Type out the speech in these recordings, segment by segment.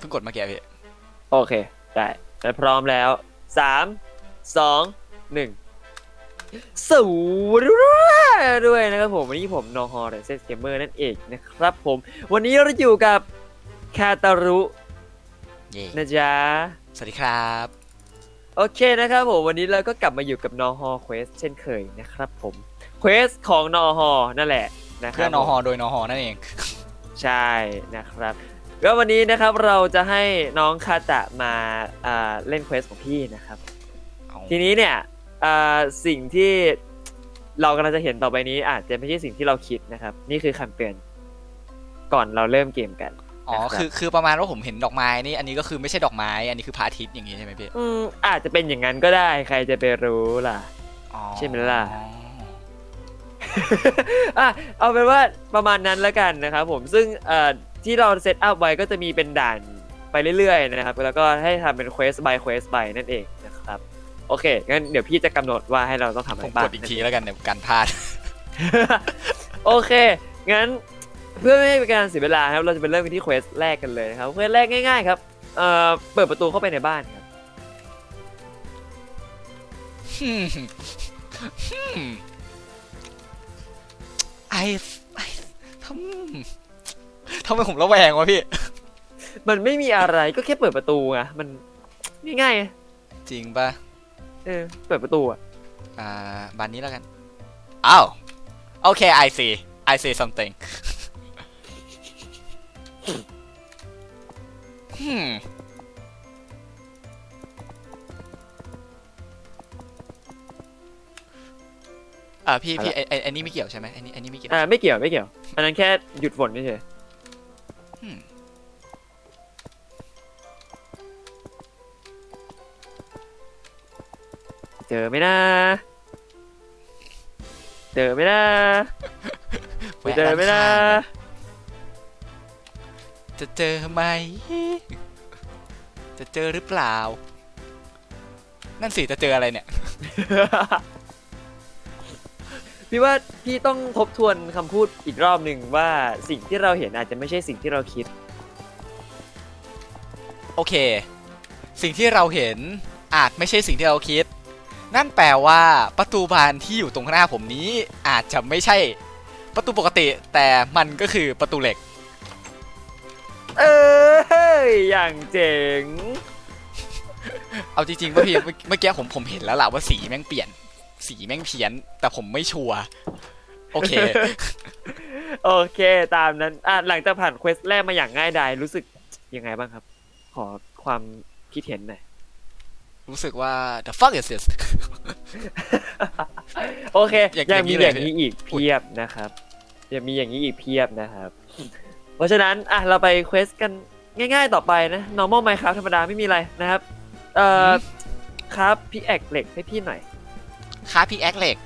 เพิ่งกดเมื่อกี้พี่โอเค ได้แล้วพร้อมแล้วสามสองหนึ่งสูด้วยนะครับผมวันนี้ผมนอฮอร์เซสเกมเมอร์นั่นเองนะครับผม วันนี้เราอยู่กับคาตารุเย่นะจ๊ะ สวัสดีครับ โอเคนะครับผม วันนี้เราก็กลับมาอยู่กับนอฮอเควสเช่นเคยนะครับผมเควสของนอฮอนั่นแหละนะคเพื่รัอบนอฮอโดยนอฮอนั่นเอง ใช่นะครับ ก็วันนี้นะครับเราจะให้น้องคาตะมาอ่าเล่นเควสของพี่นะครับเอาทีนี้เนี่ยอ่าสิ่งที่เรากำลังจะเห็นต่อไปนี้อาจจะไม่ใช่สิ่งที่เราคิดนะครับ นี่คือคำเตือนก่อนเราเริ่มเกมกันอ๋อนะครับคือคือประมาณว่าผมเห็นดอกไม้นี่อันนี้ก็คือไม่ใช่ดอกไม้ อันนี้คือพระอาทิตย์อย่างงี้ใช่ไหมพี่อืมอาจจะเป็นอย่างนั้นก็ได้ใครจะไปรู้ล่ะ อ๋อใช่ไหมล่ะอ๋ออะเอาเป็นว่าประมาณนั้นแล้วกันนะครับผมซึ่งเอ่อ ที่เราเซตอัพไว้ก็จะมีเป็นด่านไปเรื่อยๆนะครับ แล้วก็ให้ทำเป็น quest by quest by นั่นเองนะครับ โอเค งั้นเดี๋ยวพี่จะกำหนดว่าให้เราต้องทำอะผไรมบ้างกดอีกทีแล้วกันเดี๋ยวการพลาด โอเค งั้นเพื่อไม่ให้เป็นการเสียเวลาครับ เราจะไปเริ่มกันที่เควสแรกกันเลยนะครับ เควสแรกง่ายๆครับ เอ่อ เปิดประตูเข้าไปในบ้านครับอืมอืมไอไอทำทำไมผมระแวงวะพี่ มันไม่มีอะไรก็แค่เปิดประตูไงมันง่ายๆไงจริงป่ะเออเปิดประตูอะอ่าบานนี้แล้วกัน อ้าว โอเค I see I see something อืมอ่าพี่พี่ไอ้ไอ้ไอันนี้ไม่เกี่ยวใช่ไหมไอันนี้ไอันนี้ไม่เกี่ยว อ่าไม่เกี่ยวไม่เกี่ยว อันนั้นแค่หยุดฝนเฉยอืมๆ เจอไหมนะ เจอไหมนะแวะเจอไหมนะด้าข้างจะเจอไหม จะเจอหรือเปล่า นั่นสิจะเจออะไรเนี่ย พี่ว่า พี่ต้องทบทวนคำพูดอีกรอบหนึ่งว่าสิ่งที่เราเห็นอาจจะไม่ใช่สิ่งที่เราคิด โอเค สิ่งที่เราเห็นอาจไม่ใช่สิ่งที่เราคิด นั่นแปลว่าประตูบานที่อยู่ตรงหน้าผมนี้อาจจะไม่ใช่ประตูปกติ แต่มันก็คือประตูเหล็ก เอออย่างเจ๋ง เอาจริงๆว่าพี่เมื่อเมื่อกี้ผมผมเห็นแล้วล่ะว่าสีแม่งเปลี่ยน สีแม่งเพี้ยน แต่ผมไม่ชัวร์โอเค โอเค ตามนั้นอะหลังจากผ่านเควสแรกมาอย่างง่ายดายรู้สึกยังไงบ้างครับ ขอความคิดเห็นหน่อย รู้สึกว่า the fuck is this โอเค อย่างยังมีอย่างนี้เลยอย่างนี้อีกเพียบนะครับยังมีอย่างนี้อีกเพียบนะครับ เพราะฉะนั้นอะเราไปเควสกันง่ายๆต่อไปนะ normal minecraft ธรรมดาไม่มีอะไรนะครับ เอ่อครับพี่แอกเหล็กให้พี่หน่อย ค้าพิกแอคเหล็ก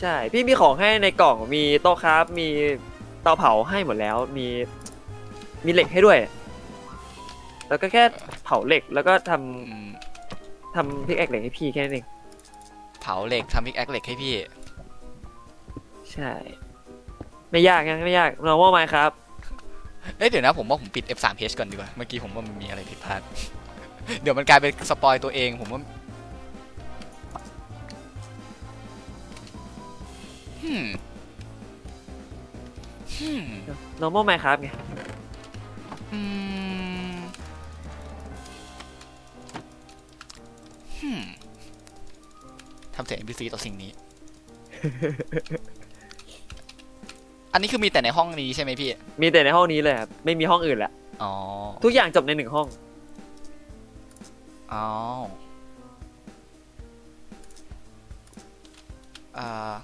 ใช่ พี่มีของให้ในกล่องมีโต๊ะครับ มีเตาเผาให้หมดแล้ว มีมีเหล็กให้ด้วย แล้วก็แค่เผาเหล็กแล้วก็ทำอืม ทำพิกแอกเหล็กให้พี่แค่นั้นเองเผาเหล็กทำพิกแอคเหล็กให้พี่ ใช่ ไม่ยากนะไม่ยาก normal minecraft เอ้ยเดี๋ยวนะผมว่าผมปิด F3H ก่อนดีกว่า เมื่อกี้ผมว่ามันมีอะไรผิดพลาด เดี๋ยวมันกลายเป็นสปอยตัวเอง ผมว่า ฮึมฮึม normal minecraft ไง อืมฮึมทำเสียง NPC ต่อสิ่งนี้ อันนี้คือมีแต่ในห้องนี้ใช่ไหมพี่ มีแต่ในห้องนี้เลยครับ ไม่มีห้องอื่นละ อ๋อ ทุกอย่างจบในหนึ่งห้องอ๋ออ่า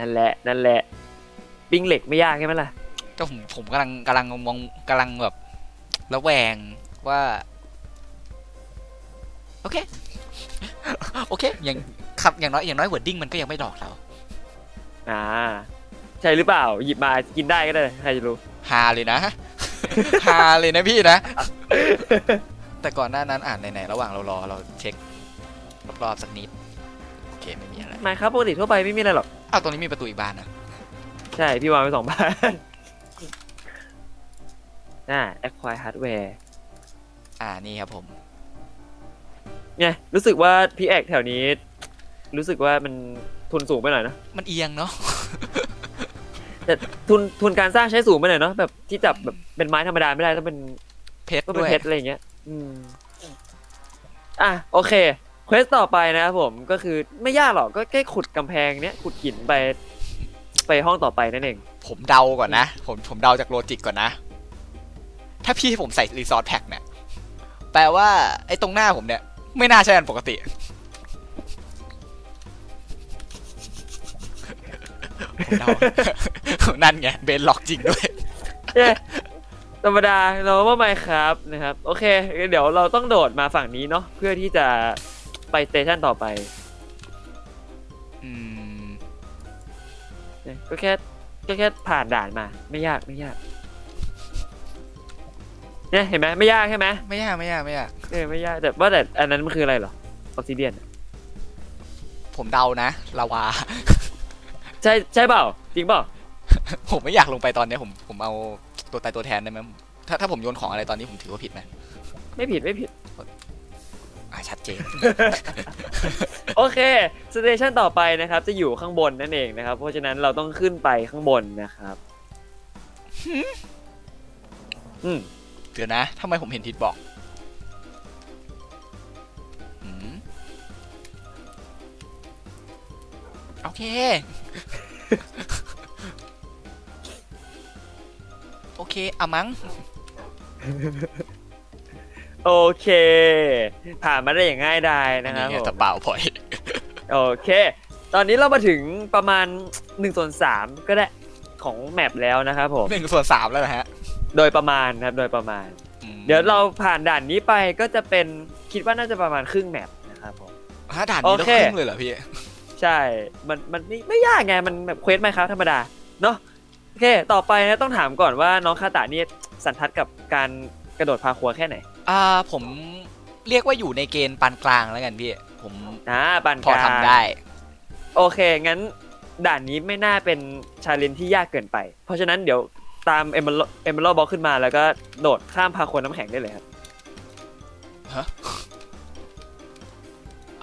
นั่นแหละนั่นแหละปิ้งเหล็กไม่ยากใช่ไหมล่ะก็ผมผมกำลังกำลังมองกำลังแบบระแวงว่า โอเค โอเค อย่างครับอย่างน้อยอย่างน้อยเวิร์ดดิ้งมันก็ยังไม่ดอกเรา อ่า ใช่หรือเปล่า หยิบมากินได้ก็ได้ใครจะรู้ฮาเลยนะ ฮาเลยนะพี่นะ แต่ก่อนหน้านั้นอ่านไหนๆระหว่างเรารอเราเช็ครอบๆสักนิด โอเคไม่มีอะไร minecraft ปกติทั่วไปไม่มีอะไรหรอก อ้าวตรงนี้มีประตูอีกบานนะใใช่ พี่วางไปสองบาทน่า acquire hardware อ่านี่ครับผม เนี่ยรู้สึกว่าพี่แอกแถวนี้ รู้สึกว่ามันทุนสูงไปหน่อยนะ มันเอียงเนาะแต่ทุนทุนการสร้างใช้สูงไปหน่อยเนาะแบบที่จับแบบเป็นไม้ธรรมดาไม่ได้ต้องเป็นเพชรต้องเป็ด้นวยเพชรอะไรอย่างเงี้ย อืม อะโอเค เควสต่อไปนะครับผมก็คือไม่ยากหรอกก็แค่ขุดกำแพงเนี้ยขุดหินไป ไปห้องต่อไปนั่นเอง ผมเดาก่อนนะ ผมผมเดาจากโลจิกก่อนนะ ถ้าพี่ให้ผมใส่รีซอร์ทแพ็กเนี่ยแปลว่าไอ้ตรงหน้าผมเนี่ย ไม่น่าใช่อันปกติ ผมเดา นั่นไงเบนล็อกจริงด้วย เย้ธรรมดาเราว่าไม่ครับนะครับ โอเค เดี๋ยวเราต้องโดดมาฝั่งนี้เนาะเพื่อที่จะ ไปสเตชันต่อไปอืมเนี่ยก็แค่ก็แค่ผ่านด่านมา ไม่ยากไม่ยากเนี่ยเห็นไหมไม่ยากใช่ไหมไม่ยากไม่ยากไม่ยากเออไม่ยากแต่ว่าแต่อันนั้นมันคืออะไรเหรอออกซิเดียนผมเดานะลาวา ใช่ใช่เปล่าจริงเปล่าผมไม่อยากลงไปตอนเนี้ยผมผมเอาตัวตายตัวแทนได้ไหมถ้าถ้าผมโยนของอะไรตอนนี้ผมถือว่าผิดไหมไม่ผิดไม่ผิดอ่า ชัดเจน โอเคสเตชันต่อไปนะครับจะอยู่ข้างบนนั่นเองนะครับ เพราะฉะนั้นเราต้องขึ้นไปข้างบนนะครับ อืมเดี๋ยวนะทำไมผมเห็นทิศบอกอืมโอเค โอเคอะมั้ง โอเค ผ่านมาได้อย่างง่ายดายนะครับอัไงผม แต่เปล่าพอย โอเค ตอนนี้เรามาถึงประมาณ1ส่วน3ก็ได้ของแมปแล้วนะครับผม หนึ่งส่วนสามแล้วนะฮะโดยประมาณนะครับ โดยประมาณ อืมเดี๋ยวเราผ่านด่านนี้ไปก็จะเป็นคิดว่าน่าจะประมาณครึ่งแมปนะครับผม ฮะด่านนี้แล้วโอเค ครึ่งเลยเหรอพี่ ใช่ มัน มันไม่ไม่ยากไง มันแบบเควสไหมครับธรรมดา เนาะโอเค ต่อไปนะต้องถามก่อนว่าน้องคาตาเนี่ยสันทัดกับการกระโดดพาครัวแค่ไหน อ่าผมเรียกว่าอยู่ในเกณฑ์ปานกลางแล้วกันพี่ ผมอ่าปานพอกลางทำได้ โอเค งั้นด่านนี้ไม่น่าเป็นชาเลนจ์ที่ยากเกินไป เพราะฉะนั้นเดี๋ยวตามเอเมอร์เอเมอร์บล็อกขึ้นมาแล้วก็โดดข้ามพาครัวน้ำแข็งได้เลยครับ ฮะ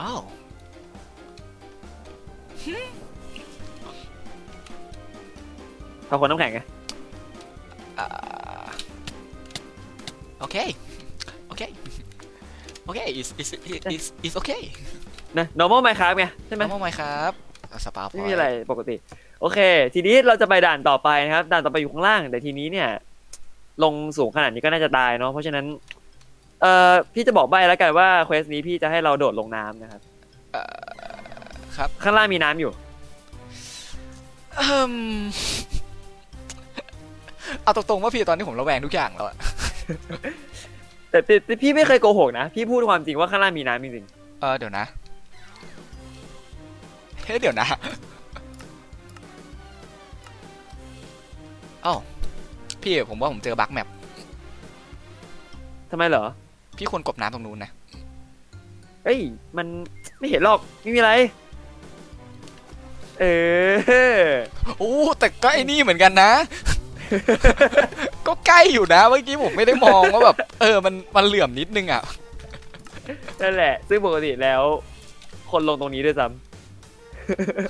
อ้าวพาครัวน้ำแข็งไงอ่าโอเคโอเค โอเค is is is is okay นะ normal minecraft ไงใช่ไหมทำไมครับสปาพไม่มีอะไรปกติ โอเค ทีนี้เราจะไปด่านต่อไปนะครับ ด่านต่อไปอยู่ข้างล่าง แต่ทีนี้เนี่ย ลงสูงขนาดนี้ก็น่าจะตายเนาะเพราะฉะนั้น เอ่อพี่จะบอกใบแล้วกันว่าเควสนี้พี่จะให้เราโดดลงน้ำนะครับ ครับข้างล่างมีน้ำอยู่ เอิ่มเอาตรงๆว่าพี่ตอนนี้ผมระแวงทุกอย่างแล้วอะ แต่แต่แต่พี่ไม่เคยโกหกนะ พี่พูดความจริงว่าข้างล่างมีน้ำจริงเออเดี๋ยวนะ เฮ้ยเดี๋ยวนะอ้าวพี่ผมว่าผมเจอบั๊กแมปๆทำไมเหรอ พี่ควรกบน้ำตรงนู้นนะเฮ้ย มันไม่เห็นหรอก ไม่มีอะไร เออ โอ้แต่ก็ไอ้นี่เหมือนกันนะ ก็ใกล้อยู่นะเมื่อกี้ผมไม่ได้มองว่าแบบ เออมันมันเหลื่อมนิดนึงอะนั่นแหละ ซึ่งปกติแล้ว คนลงตรงนี้ด้วยซ้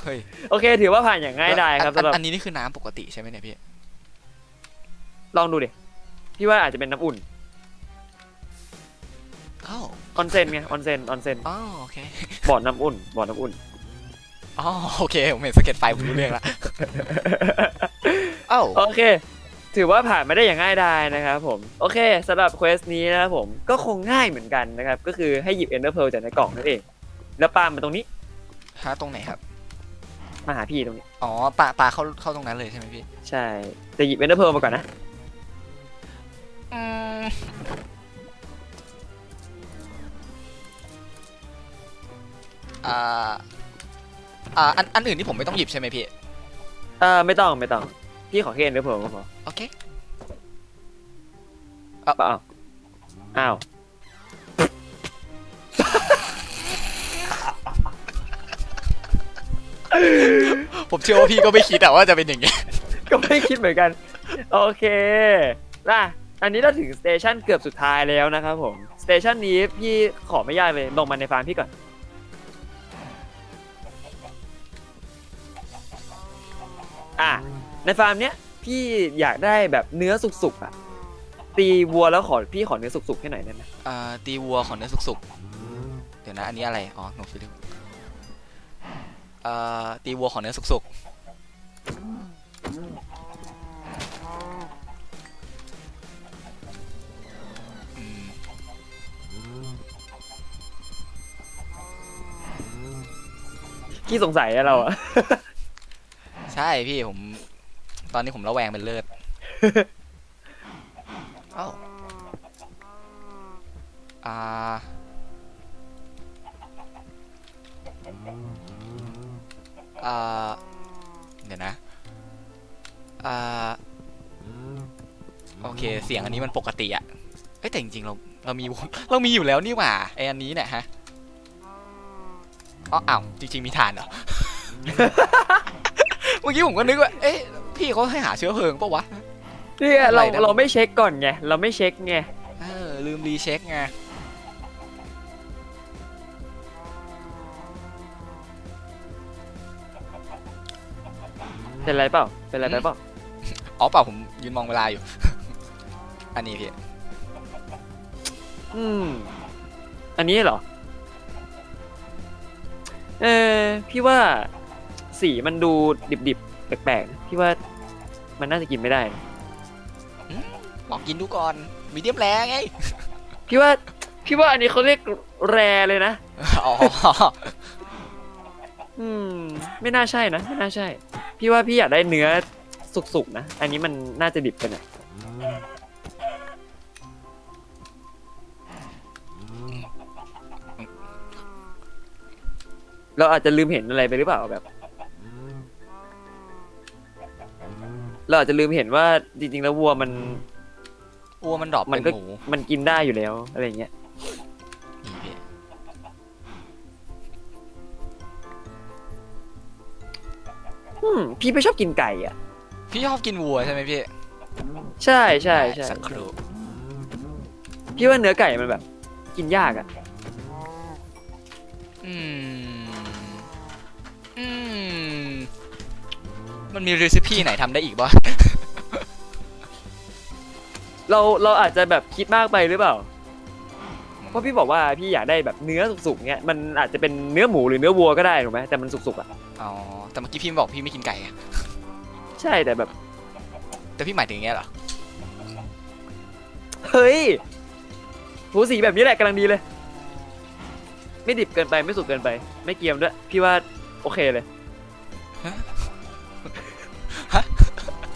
เฮ้ยำโอเค ถือว่าผ่านอย่างง่ายดายครับอันสำหรับ อันนี้นี่คือน้ำปกติใช่ไหมเนี่ยพี่ลองดูดิพี่ว่าอาจจะเป็นน้ำอุ่นอ้าวออนเซนไงออนเซนออนเซนอ๋อโอเคบ่อน้ำอุ่นบ่อน้ำอุ่น อ๋อโอเคผมเห็นสเก็ตไฟผมรู้เรื่องละอ้าวโอเค ถือว่าผ่านมาได้อย่างง่ายดายนะครับผม โอเคสำหรับเควสนี้นะครับผมก็คงง่ายเหมือนกันนะครับ ก็คือให้หยิบ Ender Pearl จากในกล่องนั่นเอง แล้วปามาตรงนี้หาตรงไหนครับ มาหาพี่ตรงนี้ อ๋อปลาปลาเข้าเข้าตรงนั้นเลยใช่ไหมพี่ ใช่แต่หยิบ Ender Pearl มาก่อนนะ อืมอ่า อ่า อัน อันอื่นที่ผมไม่ต้องหยิบใช่ไหมพี่ เออไม่ต้องไม่ต้อง พี่ขอแค่ Ender Pearl ก็พอโอเค เปล่าอ้าว ผมเชื่อว่าพี่ก็ไม่คิดอะว่าจะเป็นอย่างเงี้ยก็ไม่คิดเหมือนกัน โอเคน่ะอันนี้เราถึงสเตชันเกือบสุดท้ายแล้วนะครับผม สเตชันนี้พี่ขอไม่ยากเลย ลงมาในฟาร์มพี่ก่อน อะ ในฟาร์มเนี้ยพี่อยากได้แบบเนื้อสุกๆอะตีวัวแล้วขอพี่ขอเนื้อสุกๆให้หน่อยได้ไหมอ่าตีวัวของเนื้อสุกๆ เดี๋ยวนะ อันนี้อะไร อ๋อโนฟิลิปอ่าตีวัวของเนื้อสุกๆอืมพี่สงสัยอะเราอะใช่พี่ผม ตอนนี้ผมระแวงเป็นเลิศ เอ้าอ่าอ่าเดี๋ยวนะอ่าโอเค เสียงอันนี้มันปกติอะเอ้ยแต่จริงๆเราเรามีเรามีอยู่แล้วนี่หว่าไออันนี้เนี่ยฮะอ๋ออ้าวจริง ๆ มีฐานเหรอ เมื่อกี้ผมก็นึกว่า เอ๊ะ พี่เขาให้หาเชื้อเพลิงปะวะ เนี่ยเราอะไรนะ เราไม่เช็คก่อนไงเราไม่เช็คไงเออลืมรีเช็คไงเป็นไรเปล่าเป็นไรไปเปล่าอ๋อเปล่าผมยืนมองเวลาอยู่ อันนี้พี่อืม อันนี้เหรอเออพี่ว่าสีมันดูดิบๆ แปลกๆนะพี่ว่ามันน่าจะกินไม่ได้นะลองกินดูก่อน มีเดียมแรงไง พี่ว่าพี่ว่าอันนี้เขาเรียกแรเลยนะ อ๋อ อืม ไม่น่าใช่นะไม่น่าใช่ พี่ว่าพี่อยากได้เนื้อสุกๆนะ อันนี้มันน่าจะดิบไปหน่อยเราอาจจะลืมเห็นอะไรไปหรือเปล่าแบบ เราอาจจะลืมเห็นว่าจริงๆแล้ววัวมันวัวมันดรอปมัเป็นก็หมูมันกินได้อยู่แล้วอะไรอย่างเงี้ยนี่พี่อืมพี่ไม่ชอบกินไก่อะ พี่ชอบกินวัวใช่ไหมพี่ใช่ใช่ใช่สักครู่พี่ว่าเนื้อไก่มันแบบ กินยากอะ มันมีรีซิปี้ไหนทำได้อีกบ้างเราเราอาจจะแบบคิดมากไปหรือเปล่า เพราะพี่บอกว่าพี่อยากได้แบบเนื้อสุกๆเงี้ยมันอาจจะเป็นเนื้อหมูหรือเนื้อวัวก็ได้ถูกไหมแต่มันสุกๆอะอ๋อแต่เมื่อกี้พี่บอกพี่ไม่กินไก่อะใช่แต่แบบ แต่พี่หมายถึงอย่างเงี้ยเหรอเฮ้ยหูสีแบบนี้แหละกำลังดีเลย ไม่ดิบเกินไปไม่สุกเกินไป ไม่เกรียมด้วย พี่ว่าโอเคเลยฮะ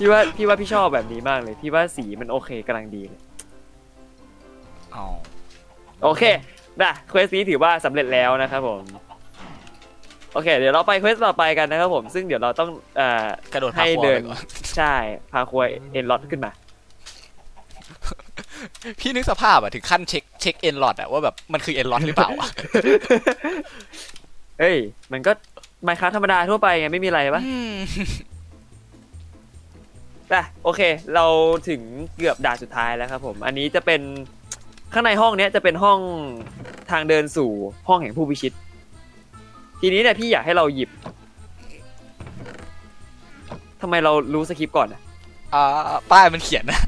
พี่ว่าพี่ว่าพี่ชอบแบบนี้มากเลย พี่ว่าสีมันโอเคกำลังดีเลยอ๋อโอเคนะเควสนี้ถือว่าสำเร็จแล้วนะครับผม โอเค เดี๋ยวเราไปเควสต่อไปกันนะครับผม ซึ่งเดี๋ยวเราต้องเอ่อ กระโดดให้พาครัวเดิไปนก่อน ใช่ พาครัวเอ็นล็อตขึ้นมา พี่นึกสภาพอะถึงขั้นเช็คเช็คเอ็นลอดอะว่าแบบมันคือเอ็นลอดหรือเปล่าอะ เฮ้ย มันก็ไมค้าธรรมดาทั่วไปไง ไม่มีอะไรปะอืม อะโอเค เราถึงเกือบด่านสุดท้ายแล้วครับผม อันนี้จะเป็นข้างในห้องเนี้ยจะเป็นห้องทางเดินสู่ห้องแห่งผู้พิชิต ทีนี้เนี่ยพี่อยากให้เราหยิบทำไมเรารู้สคริปต์ก่อนอะ อ่าป้ายมันเขียนนะ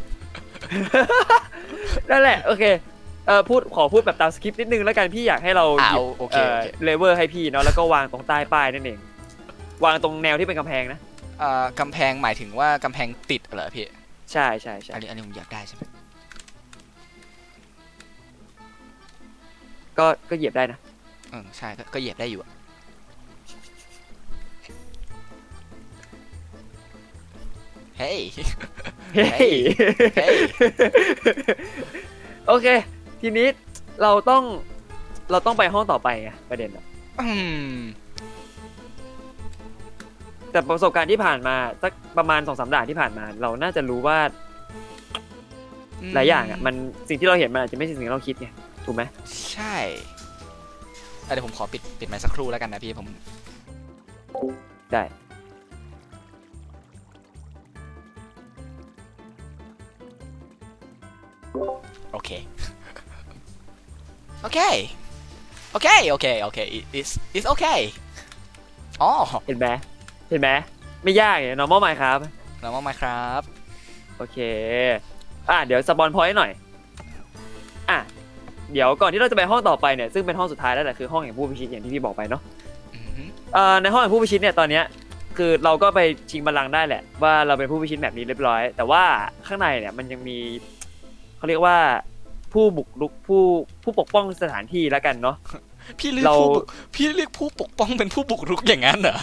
นั่นแหละโอเคเอ่อพูดขอพูดแบบตามสคริปต์นิดนึงแล้วกันพี่อยากให้เราอ่าหยิบโอเคเอ่โออเค เลเวอร์ให้พี่เนาะแล้วก็วางตรงใต้ป้ายนั่นเอง วางตรงแนวที่เป็นกำแพงนะ อ่ากำแพงหมายถึงว่ากำแพงติดเหรอพี่ใช่ใช่ใช่อันนี้อันนี้ผมอยากได้ใช่ไหมก็ก็เหยียบได้นะ เออใช่ก็ก็เหยียบได้อยู่อะเฮ้ย เฮ้ย เฮ้ย โอเค ทีนี้เราต้องเราต้องไปห้องต่อไปไงประเด็นอะ อืม แต่ประสบการณ์ที่ผ่านมาสักประมาณสองสามด่านที่ผ่านมา เราน่าจะรู้ว่าหลายอย่างอะมันสิ่งที่เราเห็นมันอาจจะไม่ใช่สิ่งที่เราคิดไงถูกไหมใช่เดี๋ยวผมขอปิดปิดไมค์สักครู่แล้วกันนะพี่ผม ได้ โอเค โอเค โอเค โอเค โอเค it's it's okay อ๋อ เห็นไหม เห็นไหมไม่ยากเนี่ย normal ไหมครับน้องมาครับ โอเค อะเดี๋ยวสปอนพอยต์หน่อย อะ เดี๋ยวก่อนที่เราจะไปห้องต่อไปเนี่ย ซึ่งเป็นห้องสุดท้ายแล้วแหละคือห้องแห่งผู้พิชิตอย่างที่พี่บอกไปเนาะ อือหือเอ่อในห้องแห่งผู้พิชิตเนี่ยตอนเนี้ยคือเราก็ไปชิงบัลลังก์ได้แหละ ว่าเราเป็นผู้พิชิตแบบนี้เรียบร้อย แต่ว่าข้างในเนี่ยมันยังมีเขาเรียกว่าผู้บุกรุกผู้ผู้ปกป้องสถานที่แล้วกันเนาะ พี่เรียกเราผู้บุกพี่เรียกผู้ปกป้องเป็นผู้บุกรุกอย่างนั้นเหรอ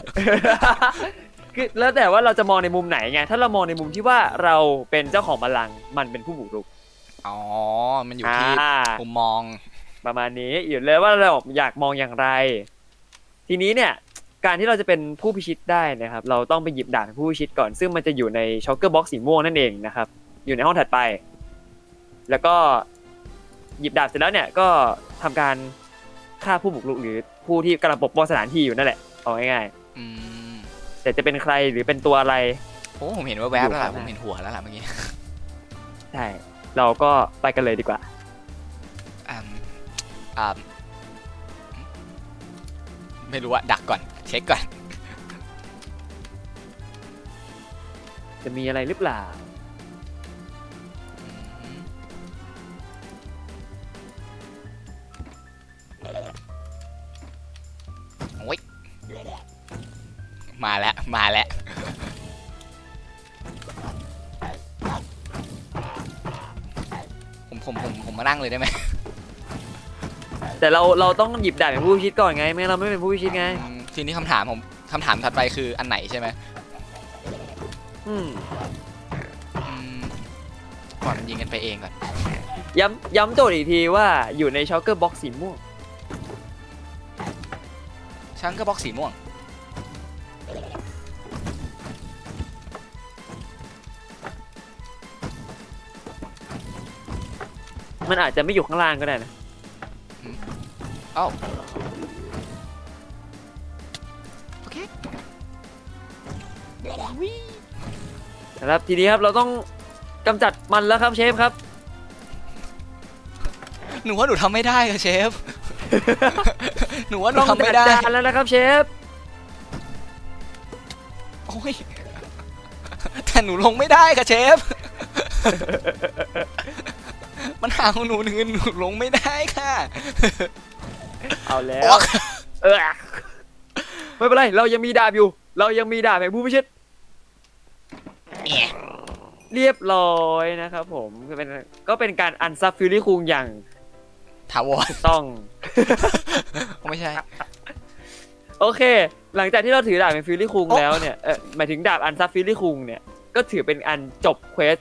คือแล้วแต่ว่าเราจะมองในมุมไหนไง ถ้าเรามองในมุมที่ว่าเราเป็นเจ้าของบัลลังก์มันเป็นผู้บุกรุก อ๋อ มันอยู่ที่อ่า มุมมอง ประมาณนี้อยู่เลยว่าเราอยากมองอย่างไร ทีนี้เนี่ย การที่เราจะเป็นผู้พิชิตได้นะครับ เราต้องไปหยิบดาบของผู้พิชิตก่อน ซึ่งมันจะอยู่ในช็อกเกอร์บ็อกซ์สีม่วงนั่นเองนะครับ อยู่ในห้องถัดไป แล้วก็หยิบดาบเสร็จแล้วเนี่ยก็ทำการ ฆ่าผู้บุกรุกหรือผู้ที่กำลังปกป้องสถานที่อยู่นั่นแหละเอาง่ายอืมๆแต่จะเป็นใครหรือเป็นตัวอะไร โอ้ผมเห็นว่าแวบแล้วล่ะอยู่ผข้างหน้ามเห็นหัวแล้วล่ะเมื่อกี้ใช่เราก็ไปกันเลยดีกว่าอืมอ่าไม่รู้อะดักก่อนเช็คก่อน จะมีอะไรหรือเปล่า มาแล้ว มาแล้ว ผมผมผมผมมานั่งเลยได้ไหมแต่เราเราต้องหยิบดาบเป็นผู้พิชิตก่อนไง ไม่งั้นเราไม่เป็นผู้พิชิตไง อืมทีนี้คำถามผมคำถามถัดไปคืออันไหนใช่ไหมอืมอืมก่อนยิงกันไปเองก่อน ย้ำย้ำโจทย์อีกทีว่าอยู่ในช็อกเกอร์บ็อกซ์สีม่วง ช่างก็บล็อกสีม่วง มันอาจจะไม่อยู่ข้างล่างก็ได้นะเอ้าโอเคนะครับทีนี้ครับเราต้องกำจัดมันแล้วครับเชฟครับ หนูว่าหนูทำไม่ได้ค่ะเชฟ หนูว่าหนูต้องทำไม่ได้ จัดการแล้วนะครับเชฟโอ้ยแต่หนูลงไม่ได้ค่ะเชฟ มันหาของหนูหนึ่งหนูลงไม่ได้ค่ะเอาแล้โอ๊วยเออไม่เป็นไร เรายังมีดาบอยู่ เรายังมีดาบแห่งผู้พิชิตแอะเรียบร้อยนะครับผมก็เป็นก็เป็นการอันซับฟิลลี่คุงอย่างถาวรถูกต้อง ไม่ใช่ โอเค หลังจากที่เราถือดาบเป็นฟิลลี่คุงโอ๊ะแล้วเนี่ยเออหมายถึงดาบอันซับฟิลลี่คุงเนี่ย ก็ถือเป็นอันจบเควส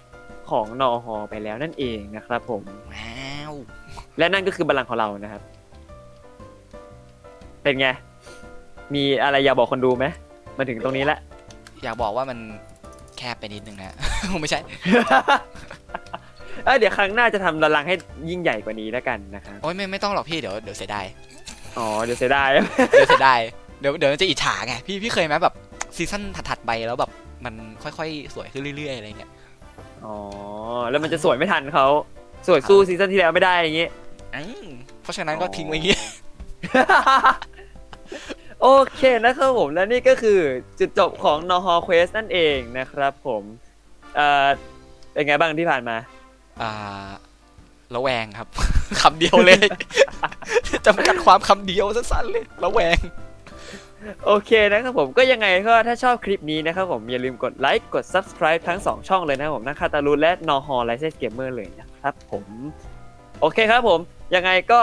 ของนอฮอไปแล้วนั่นเองนะครับผม ว้าวและนั่นก็คือบัลลังก์ของเรานะครับ เป็นไง มีอะไรอยากบอกคนดูไหมมาถึงตรงนี้แล้ว อยากบอกว่ามันแคบไปนิดนึงนะ ไม่ใช่ เอ้ยเดี๋ยวครั้งหน้าจะทำบัลลังก์ให้ยิ่งใหญ่กว่านี้แล้วกันนะครับ โอ้ยไม่ไม่ต้องหรอกพี่เดี๋ยวเดี๋ยวเสียดาย อ๋อเดี๋ยวเสียดาย เดี๋ยวเสียดายเดี๋ยวเดี๋ยวมันจะอิจฉาไงพี่พี่เคยไหมแบบซีซั่นถัดๆไปแล้วแบบมันค่อยๆ สวยขึ้นเรื่อยๆอะไรเงี้ย อ๋อ แล้วมันจะสวยไม่ทันเขาสวยสู้ซีซั่นที่แล้วไม่ได้อย่างงี้ อืมเพราะฉะนั้นก็ทิ้งไว้อย่างงี้ โอเคนะครับผมและนี่ก็คือจุดจบของ n o h o Quest นั่นเองนะครับผมเอ่อเป็นไงบ้างที่ผ่านมา อ่าระแวงครับ คำเดียวเลยจำกัดความคำเดียวสั้นๆเลยระแวง โอเคนะครับผมก็ยังไงก็ถ้าชอบคลิปนี้นะครับผมอย่าลืมกดไลค์กด Subscribe ทั้ง 2 ช่องเลยนะครับผมทั้งคาตาลูและ n o h o l i c e n s Gamer เลยนะครับผม โอเคครับผม ยังไงก็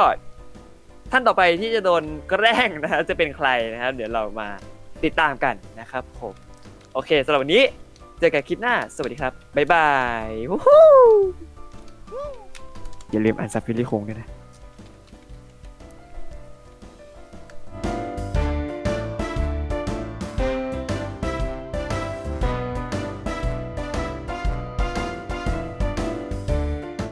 ท่านต่อไปที่จะโดนแกล้งนะครับจะเป็นใครนะครับ เดี๋ยวเรามาติดตามกันนะครับผม โอเคสำหรับวันนี้เจอกันคลิปหน้า สวัสดีครับ บ๊ายบาย อย่าลืมอันซับฟิลลี่คงด้วยนะ